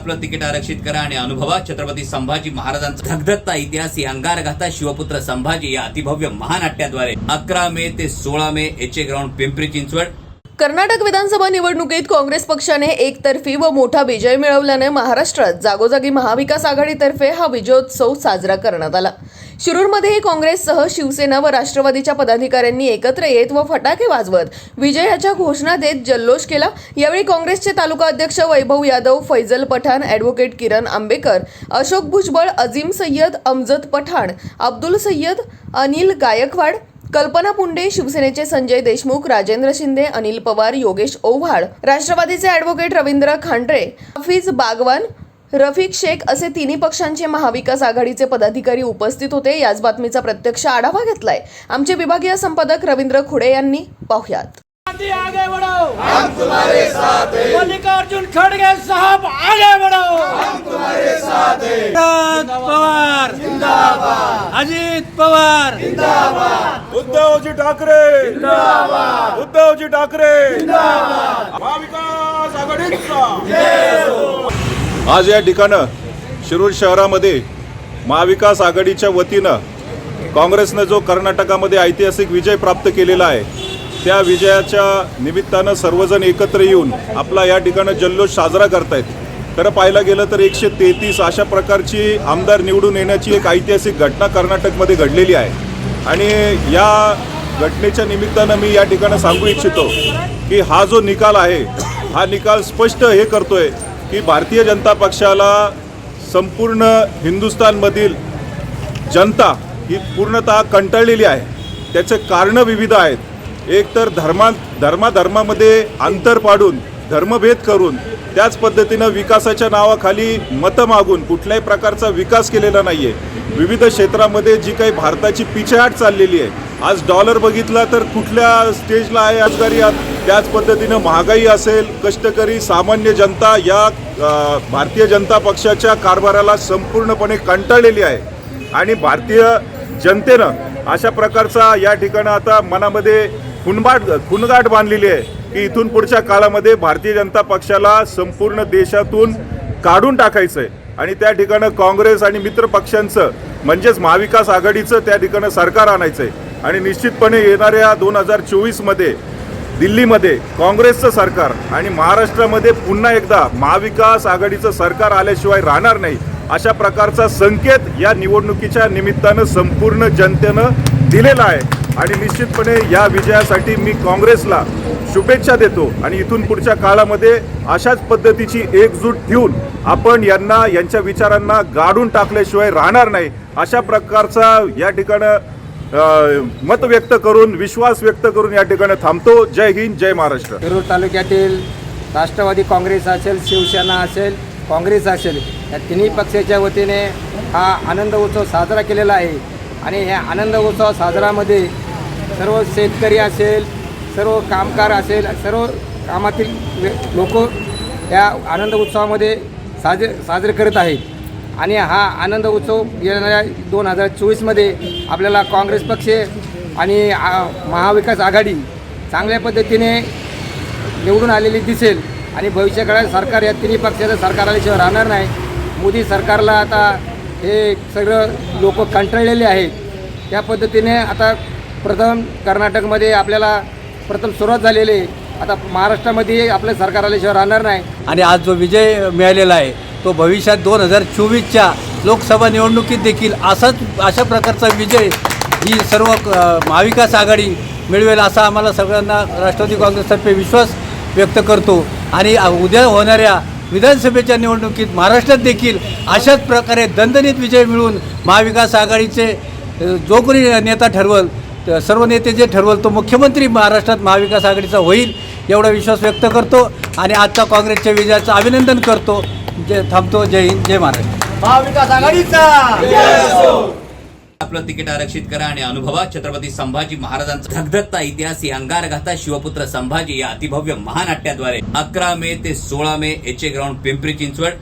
आपलं तिकीट आरक्षित करा आणि अनुभवा. छत्रपती संभाजी महाराजांचा धगधगता इतिहास ही अंगारगाथा शिवपुत्र संभाजी या अतिभव्य महानाट्याद्वारे. अकरा मे ते सोळा May H A ground Pimpri Chinchwad. Karnataka विधानसभा निवडणुकीत काँग्रेस पक्षाने एकतर्फी व मोठा विजय मिळवल्याने महाराष्ट्रात जागोजागी महाविकास आघाडीतर्फे हा विजयोत्सव साजरा करण्यात आला. शिरूरमध्येही काँग्रेससह शिवसेना व राष्ट्रवादीच्या पदाधिकाऱ्यांनी एकत्र येत व फटाके वाजवत विजयाच्या घोषणा देत जल्लोष केला. यावेळी काँग्रेसचे तालुका अध्यक्ष वैभव यादव फैजल पठाण ॲडव्होकेट किरण आंबेकर अशोक भुजबळ अजीम सय्यद अमजद पठाण अब्दुल सय्यद अनिल गायकवाड कल्पना पुंडे शिवसेनेचे संजय देशमुख राजेंद्र शिंदे अनिल पवार योगेश ओव्हाळ राष्ट्रवादीचे ॲडव्होकेट रवींद्र खांडरे हफीज बागवान रफिक शेख असे तिन्ही पक्षांचे महाविकास आघाडीचे पदाधिकारी उपस्थित होते. याच बातमीचा प्रत्यक्ष आढावा घेतलाय. आमचे विभागीय संपादक रवींद्र खुडे यांनी. पाहुयात. गांधी आगे बढ़ो। हम तुम्हारे साथ हैं। मल्लिकार्जुन खड़गे साहब आगे बढ़ो। हम तुम्हारे साथ हैं। पवार। जिंदाबाद। अजित पवार। उद्धवजी ठाकरे। उद्धवजी ठाकरे। महाविकास आघाडीचा। आज या ठिकाणं शिरूर शहरामध्ये महाविकास आघाडीच्या वतीनं काँग्रेसनं जो कर्नाटकामध्ये ऐतिहासिक विजय प्राप्त केलेला आहे त्या विजयाच्या निमित्तानं सर्वजण एकत्र येऊन आपला या ठिकाणं जल्लोष साजरा करतायत. खरं पाहायला गेलं तर एकशे तेहतीस अशा प्रकारची आमदार निवडून येण्याची एक ऐतिहासिक घटना कर्नाटकमध्ये घडलेली आहे. आणि या घटनेच्या निमित्तानं मी या ठिकाणं सांगू इच्छितो की हा जो निकाल आहे हा निकाल स्पष्ट हे करतोय की भारतीय जनता पक्षाला संपूर्ण हिंदुस्थानमधील जनता ही पूर्णतः कंटाळलेली आहे. त्याचे कारणं विविध आहेत. एक तर धर्मा धर्माधर्मामध्ये अंतर पाडून धर्मभेद करून त्याच पद्धतीनं विकासाच्या नावाखाली मतं मागून कुठल्याही प्रकारचा विकास केलेला नाही आहे विविध क्षेत्रामध्ये जी काही भारताची पिछेहाट चाललेली आहे आज डॉलर बघितला तर कुठल्या स्टेजला आहे आजगारी? त्याच पद्धतीनं महागाई असेल कष्टकरी सामान्य जनता या भारतीय जनता पक्षाच्या कारभाराला संपूर्णपणे कंटाळलेली आहे. आणि भारतीय जनतेनं अशा प्रकारचा या ठिकाणं आता मनामध्ये खुनबाट खुनगाट बांधलेली आहे की इथून पुढच्या काळामध्ये भारतीय जनता पक्षाला संपूर्ण देशातून काढून टाकायचं आहे आणि त्या ठिकाणं काँग्रेस आणि मित्र पक्षांचं म्हणजेच महाविकास आघाडीचं त्या ठिकाणं सरकार आणायचं आहे आणि निश्चितपणे येणाऱ्या दोन हजार चोवीसमध्ये दिल्लीमध्ये काँग्रेसचं सरकार आणि महाराष्ट्रामध्ये पुन्हा एकदा महाविकास आघाडीचं सरकार आल्याशिवाय राहणार नाही अशा प्रकारचा संकेत या निवडणुकीच्या निमित्तानं संपूर्ण जनतेनं दिलेला आहे. आणि निश्चितपणे या विजयासाठी मी काँग्रेसला शुभेच्छा देतो आणि इथून पुढच्या काळामध्ये अशाच पद्धतीची एकजूट ठेवून आपण यांना यांच्या विचारांना गाडून टाकल्याशिवाय राहणार नाही अशा प्रकारचा या ठिकाणं मत व्यक्त करून विश्वास व्यक्त करून या ठिकाणी थांबतो. जय हिंद जय महाराष्ट्र. शिरूर तालुक्यातील राष्ट्रवादी काँग्रेस असेल शिवसेना असेल काँग्रेस असेल या तिन्ही पक्षाच्या वतीने हा आनंद उत्सव साजरा केलेला आहे. आणि ह्या आनंद उत्सव साजरामध्ये सर्व शेतकरी असेल सर्व कामगार असेल सर्व कामातील लोक या आनंद उत्सवामध्ये साजरे साजरे करत आहेत. आणि हा आनंद उत्सव येणाऱ्या दोन हजार चोवीसमध्ये आपल्याला काँग्रेस पक्ष आणि महाविकास आघाडी चांगल्या पद्धतीने निवडून आलेली दिसेल. आणि भविष्यकाळात सरकार या तिन्ही पक्षाचं सरकार आल्याशिवाय राहणार नाही. मोदी सरकारला आता हे सगळं लोक कंटाळलेले आहेत. त्या पद्धतीने आता प्रथम कर्नाटकमध्ये आपल्याला प्रथम सुरुवात झालेली आहे. आता महाराष्ट्रामध्ये आपलं सरकार आल्याशिवाय राहणार नाही. आणि आज जो विजय मिळालेला आहे तो भविष्यात दोन हजार चोवीसच्या लोकसभा निवडणुकीत देखील असाच अशा प्रकारचा विजय ही सर्व महाविकास आघाडी मिळवेल असा आम्हाला सगळ्यांना राष्ट्रवादी काँग्रेसतर्फे विश्वास व्यक्त करतो. आणि उद्या होणाऱ्या विधानसभेच्या निवडणुकीत महाराष्ट्रात देखील अशाच प्रकारे दणदणीत विजय मिळवून महाविकास आघाडीचे जो कोणी नेता ठरवल सर्व नेते जे ठरवल तो मुख्यमंत्री महाराष्ट्रात महाविकास आघाडीचा होईल एवढा विश्वास व्यक्त करतो. आणि आजचा काँग्रेसच्या विजयाचं अभिनंदन करतो. जय थांबतो जय हिंद जय महाराष्ट्र. महाविकास आघाडीचा! आपलं तिकीट आरक्षित करा आणि अनुभवा छत्रपती संभाजी महाराजांचा धगधगता इतिहास ही अंगारगाथा शिवपुत्र संभाजी या अतिभव्य महानाट्याद्वारे. अकरा मे ते सोळा May H A ground Pimpri Chinchwad.